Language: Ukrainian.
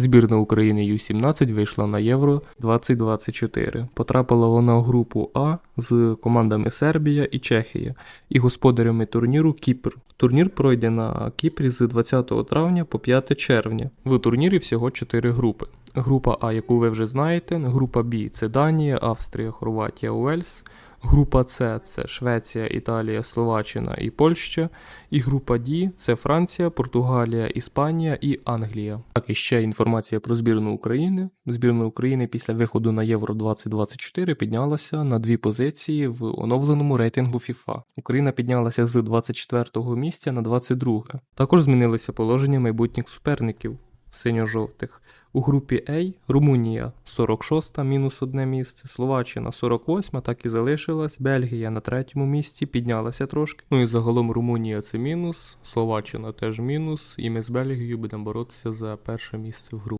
Збірна України Ю-17 вийшла на Євро 2024. Потрапила вона у групу А з командами Сербія і Чехія і господарями турніру Кіпр. Турнір пройде на Кіпрі з 20 травня по 5 червня. В турнірі всього 4 групи. Група А, яку ви вже знаєте, група Б це Данія, Австрія, Хорватія, Уельс. Група С це Швеція, Італія, Словаччина і Польща. І група Д це Франція, Португалія, Іспанія і Англія. Так, і ще інформація про збірну України. Збірна України після виходу на Євро 2024 піднялася на дві позиції в оновленому рейтингу FIFA. Україна піднялася з 24-го місця на 22. Також змінилися положення майбутніх суперників синьо-жовтих. У групі А Румунія 46 мінус одне місце, Словаччина 48 так і залишилась, Бельгія на третьому місці піднялася трошки. Ну і загалом Румунія це мінус, Словаччина теж мінус, і ми з Бельгією будемо боротися за перше місце в групі.